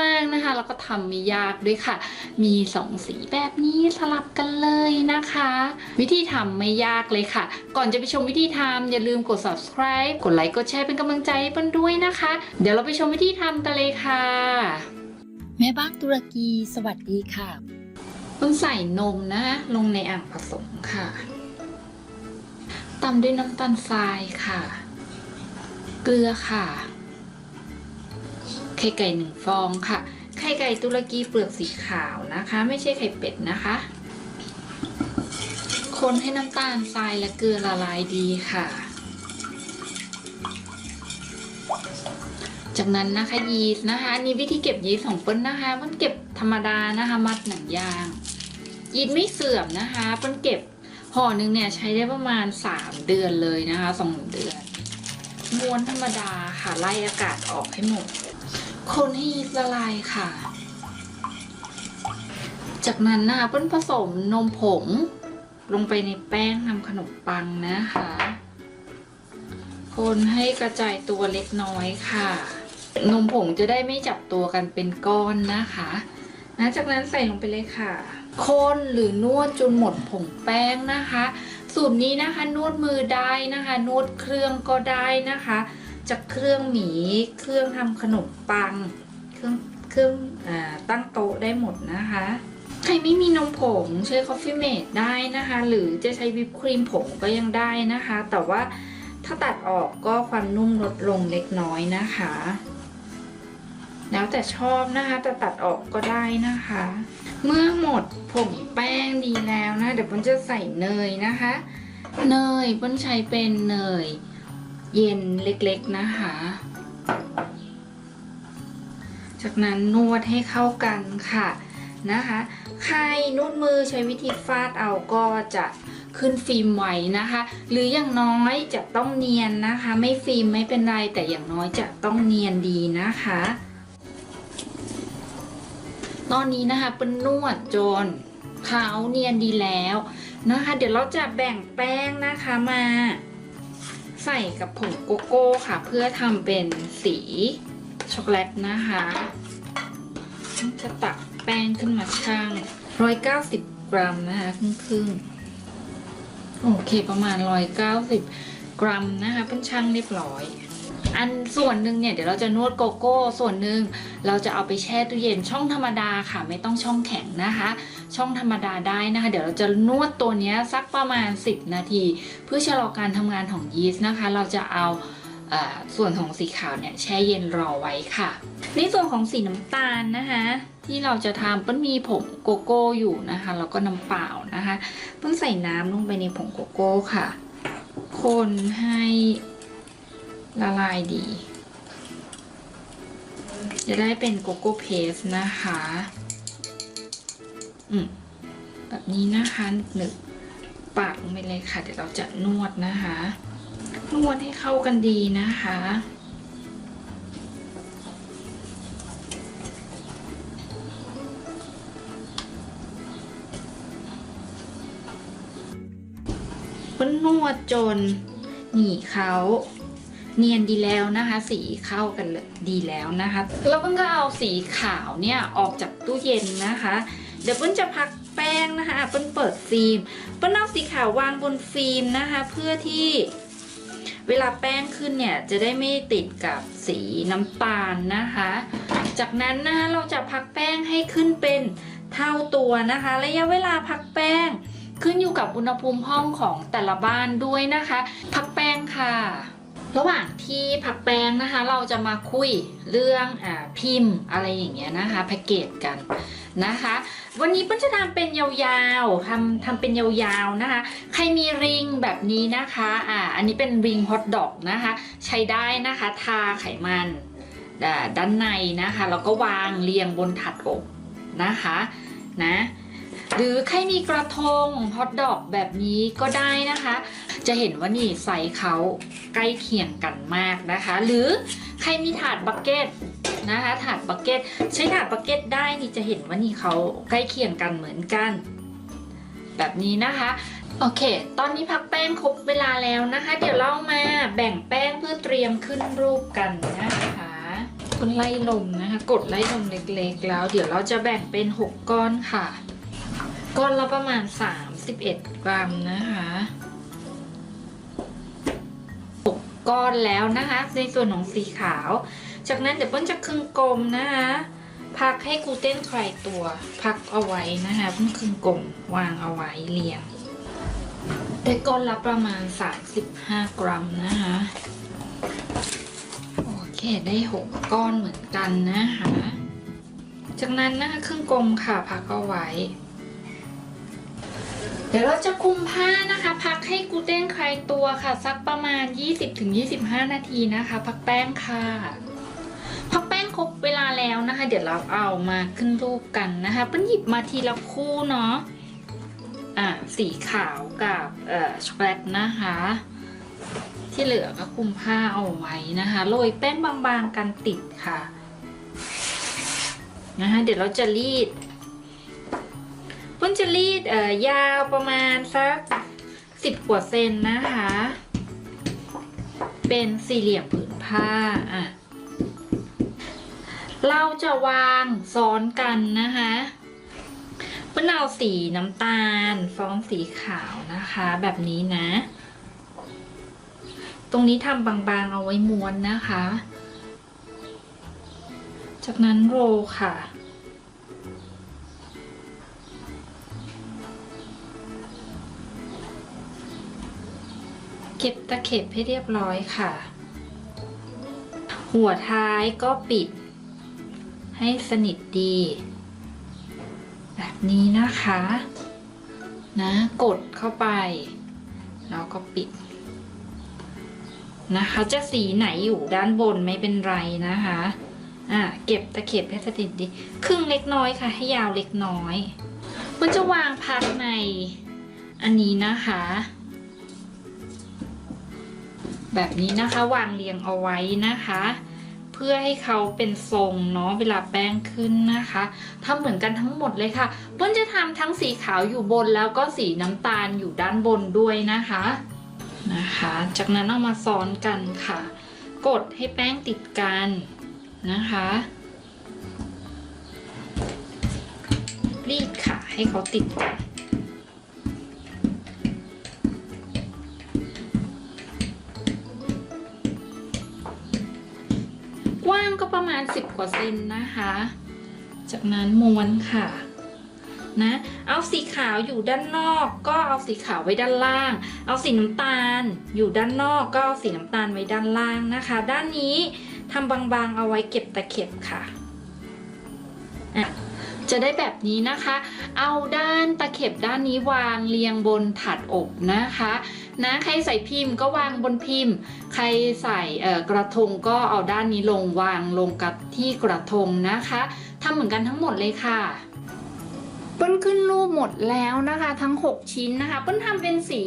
มากๆนะคะ แล้วก็ทำไม่ยากด้วยค่ะ มีสองสีแบบนี้สลับกันเลยนะคะ วิธีทำไม่ยากเลยค่ะ ก่อนจะไปชมวิธีทำอย่าลืมกด subscribe กดไลค์กดแชร์เป็นกำลังใจให้เปิ้ลด้วยนะคะ เดี๋ยวเราไปชมวิธีทำกันเลยค่ะ แม่บ้านตุรกีสวัสดีค่ะเปิ้ลใส่นมนะลงในอ่างผสมค่ะตามด้วยน้ำตาลทรายค่ะ เกลือค่ะ ไข่ไก่หนึ่งฟองค่ะ ไข่ไก่ตุรกีเปลือกสีขาวนะคะ ไม่ใช่ไข่เป็ดนะคะ คนให้น้ำตาลทรายและเกลือละลายดีค่ะ จากนั้นนะคะยีสต์นะคะอันนี่วิธีเก็บยีสต์ของเปิ้ลนะคะ มันเก็บธรรมดานะคะ มัดหนังยาง ยีสต์ไม่เสื่อมนะคะเปิ้ลเก็บห่อหนึ่งเนี่ยใช้ได้ประมาณ 3 เดือนเลยนะคะสองเดือน ม้วนธรรมดาค่ะไล่อากาศออกให้หมด คนให้ยีสต์ละลายค่ะ จากนั้นนะคะเปิ้ลผสมนมผง ลงไปในแป้งทำขนมปังนะคะ คนให้กระจายตัวเล็กน้อยค่ะ นมผงจะได้ไม่จับตัวกันเป็นก้อนนะคะนะจากนั้นใส่ลงไปเลยค่ะ คนหรือนวดจนหมดผงแป้งนะคะ สูตรนี้นะคะนวดมือได้นะคะ นวดเครื่องก็ได้นะคะ จากเครื่องหมีเครื่องทำขนมปัง เครื่องเครื่องอตั้งโต๊ะได้หมดนะคะ ใครไม่มีนมผงใช้คอฟฟี่เมดได้นะคะ หรือจะใช้วิปครีมผงก็ยังได้นะคะ แต่ว่าถ้าตัดออกก็ความนุ่มลดลงเล็กน้อยนะคะ แล้วแต่ชอบนะคะ แต่ตัดออกก็ได้นะคะ เมื่อหมดผงแป้งดีแล้วนะ เดี๋ยวเปิ้ลจะใส่เนยนะคะ เนยปิ้ลใช้เป็นเนย เย็นเล็กๆนะคะ จากนั้นนวดให้เข้ากันค่ะนะคะ ใครนวดมือใช้วิธีฟาดเอาก็จะขึ้นฟิล์มไว้นะคะ หรืออย่างน้อยจะต้องเนียนนะคะ ไม่ฟิล์มไม่เป็นไรแต่อย่างน้อยจะต้องเนียนดีนะคะ ตอนนี้นะคะเป็นนวดจนเขาเนียนดีแล้วนะคะ เดี๋ยวเราจะแบ่งแป้งนะคะมา ใส่กับผงโกโก้ค่ะ เพื่อทำเป็นสีช็อกโกแลตนะคะจะตักแป้งขึ้นมาช่าง 190 กรัมนะคะครึ่งครึ่งโอเคประมาณ 190 กรัมนะคะเป็นช่างเรียบร้อย อันส่วนหนึ่งเนี่ยเดี๋ยวเราจะนวดโกโก้ ส่วนหนึ่งเราจะเอาไปแช่ตู้เย็นช่องธรรมดาค่ะ ไม่ต้องช่องแข็งนะคะ ช่องธรรมดาได้นะคะ เดี๋ยวเราจะนวดตัวนี้สักประมาณ 10 นาที เพื่อชะลอการทำงานของยีสต์นะคะ เราจะเอาส่วนของสีขาวเนี่ยแช่เย็นรอไว้ค่ะในส่วนของสีน้ำตาลนะคะ ที่เราจะทำเปิ้ลมีผงโกโก้อยู่นะคะแล้วก็น้ำเปล่านะคะเปิ้ลใส่น้ำลงไปในผงโกโก้ค่ะ คนให้ ละลายดี จะได้เป็นโกโก้เพสนะคะ อืมแบบนี้นะคะหนึบปาดลงไปเลยค่ะ เดี๋ยวเราจะนวดนะคะ นวดให้เข้ากันดีนะคะเปิ้ลนวดจนหนีเขา เนียนดีแล้วนะคะ สีเข้ากันดีแล้วนะคะแล้วเปิ้ลก็เอาสีขาวเนี่ยออกจากตู้เย็นนะคะ เดี๋ยวเปิ้ลจะพักแป้งนะคะเปิ้ลเปิดฟิล์มเปิ้ลเอาสีขาววางบนฟิล์มนะคะ เพื่อที่เวลาแป้งขึ้นเนี่ยจะได้ไม่ติดกับสีน้ำตาลนะคะ จากนั้นนะคะเราจะพักแป้งให้ขึ้นเป็นเท่าตัวนะคะ ระยะเวลาพักแป้งขึ้นอยู่กับอุณหภูมิห้องของแต่ละบ้านด้วยนะคะ พักแป้งค่ะ ระหว่างที่พักแป้งนะคะ เราจะมาคุยเรื่องอพิมพ์อะไรอย่างเงี้ยนะคะแพ็กเกจกันนะคะ วันนี้เปิ้ลจะทำเป็นยาวๆทำทำเป็นยาวๆนะคะ ใครมีริงแบบนี้นะคะอ่าอันนี้เป็นริงฮอทดอกนะคะ ใช้ได้นะคะทาไขมันด้านในนะคะแล้วก็วางเรียงบนถาดอบนะคะนะหรือใครมีกระทงฮอทดอกแบบนี้ก็ได้นะคะ จะเห็นว่านี่ไซส์เขาใกล้เคียงกันมากนะคะ หรือใครมีถาดบักเก็ตนะคะถาดบักเก็ตใช้ถาดบักเก็ตได้นี่จะเห็นว่านี่เขาใกล้เคียงกันเหมือนกัน แบบนี้นะคะโอเค ตอนนี้พักแป้งครบเวลาแล้วนะคะ เดี๋ยวเรามาแบ่งแป้งเพื่อเตรียมขึ้นรูปกันนะคะ คุณไล่ลมนะคะ กดไล่ลมเล็กๆ แล้ว เดี๋ยวเราจะแบ่งเป็น 6 ก้อนค่ะ ก้อนละประมาณ 31 กรัมนะคะ ก้อนแล้วนะคะ ในส่วนของสีขาว จากนั้นเดี๋ยวเปิ้ลจะครึ่งกลมนะคะพักให้กูเต้นคลายตัวพักเอาไว้นะคะเพิ่งครึ่งกลมวางเอาไว้เรียงได้ก้อนละประมาณ 35 กรัมนะคะโอเคได้ 6 ก้อนเหมือนกันนะคะจากนั้นนะคะครึ่งกลมค่ะพักเอาไว้ เดี๋ยวเราจะคลุมผ้านะคะ พักให้กูเตนายตัวค่ะสักประมาณ 20-25 นาทีนะคะ พักแป้งค่ะ พักแป้งครบเวลาแล้วนะคะ เดี๋ยวเราเอามาขึ้นรูปกันนะคะเปิ้ลหยิบมาทีละคู่เนาะอะสีขาวกับเอ่อช็อกโกแลตนะคะ ที่เหลือก็คลุมผ้าเอาไว้นะคะโรยแป้งบางๆกันติดค่ะนะคะเดี๋ยวเราจะรีดเพิ่นจะรีดเอ่อยาวประมาณสัก สิบกว่าเซนนะคะ เป็นสี่เหลี่ยมผืนผ้าอะเราจะวางซ้อนกันนะคะเปิ้ลเอาสีน้ำตาลซ้อนสีขาวนะคะ แบบนี้นะ ตรงนี้ทำบางๆเอาไว้ม้วนนะคะ จากนั้นโรค่ะ เก็บตะเข็บให้เรียบร้อยค่ะ หัวท้ายก็ปิด ให้สนิทดี แบบนี้นะคะ นะกดเข้าไป แล้วก็ปิด นะคะ จะสีไหนอยู่ด้านบนไม่เป็นไรนะคะอะเก็บตะเข็บให้สนิทดี ครึ่งเล็กน้อยค่ะ ให้ยาวเล็กน้อย มันจะวางพักในอันนี้นะคะ แบบนี้นะคะวางเรียงเอาไว้นะคะ เพื่อให้เขาเป็นทรงเนาะเวลาแป้งขึ้นนะคะทำเหมือนกันทั้งหมดเลยค่ะเปิ้ลจะทำทั้งสีขาวอยู่บนแล้วก็สีน้ำตาลอยู่ด้านบนด้วยนะคะนะคะ จากนั้นเอามาซ้อนกันค่ะ กดให้แป้งติดกันนะคะรีดค่ะให้เขาติดกัน มาณ 10 กว่าเซนนะคะ จากนั้นม้วนค่ะ นะ เอาสีขาวอยู่ด้านนอก ก็เอาสีขาวไว้ด้านล่าง เอาสีน้ำตาล อยู่ด้านนอกก็เอาสีน้ำตาลไว้ด้านล่างนะคะ ด้านนี้ทำบางๆเอาไว้เก็บตะเข็บค่ะอะจะได้แบบนี้นะคะ เอาด้านตะเข็บด้านนี้วางเรียงบนถาดอบนะคะ นะใครใส่พิมพ์ก็วางบนพิมพ์ ใครใส่กระทงก็เอาด้านนี้ลงวางลงกับที่กระทงนะคะทำเหมือนกันทั้งหมดเลยค่ะเปิ้ลขึ้นรูปหมดแล้วนะคะ ทั้ง 6 ชิ้นนะคะเปิ้ลทำเป็นสี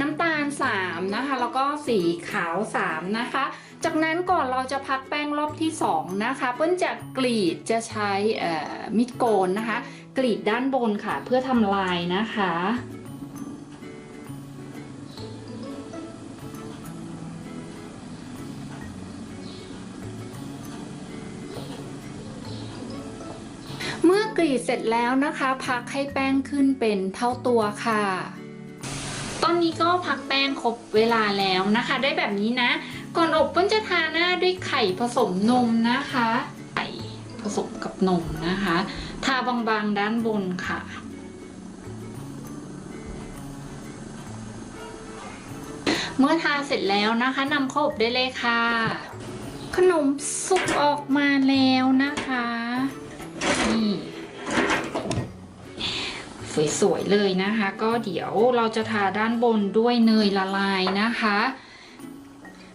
น้ำตาล 3 นะคะ แล้วก็สีขาว 3 นะคะ จากนั้นก่อนเราจะพักแป้งรอบที่ 2 นะคะ เปิ้ลจะกรีดจะใช้มิดโกนนะคะ กรีดด้านบนค่ะ เพื่อทำลายนะคะ อกรีดเสร็จแล้วนะคะ พักให้แป้งขึ้นเป็นเท่าตัวค่ะ ตอนนี้ก็พักแป้งครบเวลาแล้วนะคะ ได้แบบนี้นะ ก่อนอบเปิ้ลจะทาหน้าด้วยไข่ผสมนมนะคะ ไข่ผสมกับนมนะคะ ทาบางๆด้านบนค่ะเมื่อทาเสร็จแล้วนะคะนำเข้าอบได้เลยค่ะ ขนมสุกออกมาแล้วนะคะ นี่ สวยๆเลยนะคะ ก็เดี๋ยวเราจะทาด้านบนด้วยเนยละลายนะคะ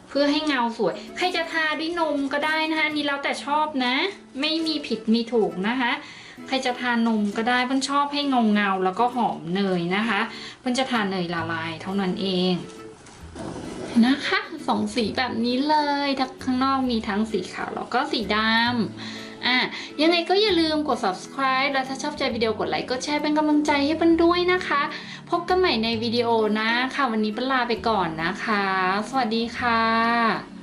เพื่อให้เงาสวย ใครจะทาด้วยนมก็ได้นะคะนี่แล้วแต่ชอบนะ ไม่มีผิดมีถูกนะคะ ใครจะทานมก็ได้เพิ่อนชอบให้เงาเงาแล้วก็หอมเนยนะคะเพิ่อนจะทานเนยละลายเท่านั้นเองนะคะสองสีแบบนี้เลยทั้งข้างนอกมีทั้งสีขาวแล้วก็สีดำ อะยังไงก็อย่าลืมกด subscribe แล้วถ้าชอบใจวิดีโอกดไลค์กดแชร์เป็นกำลังใจให้เปิ้ลด้วยนะคะ พบกันใหม่ในวิดีโอนะค่ะ วันนี้เปิ้ลลาไปก่อนนะคะ สวัสดีค่ะ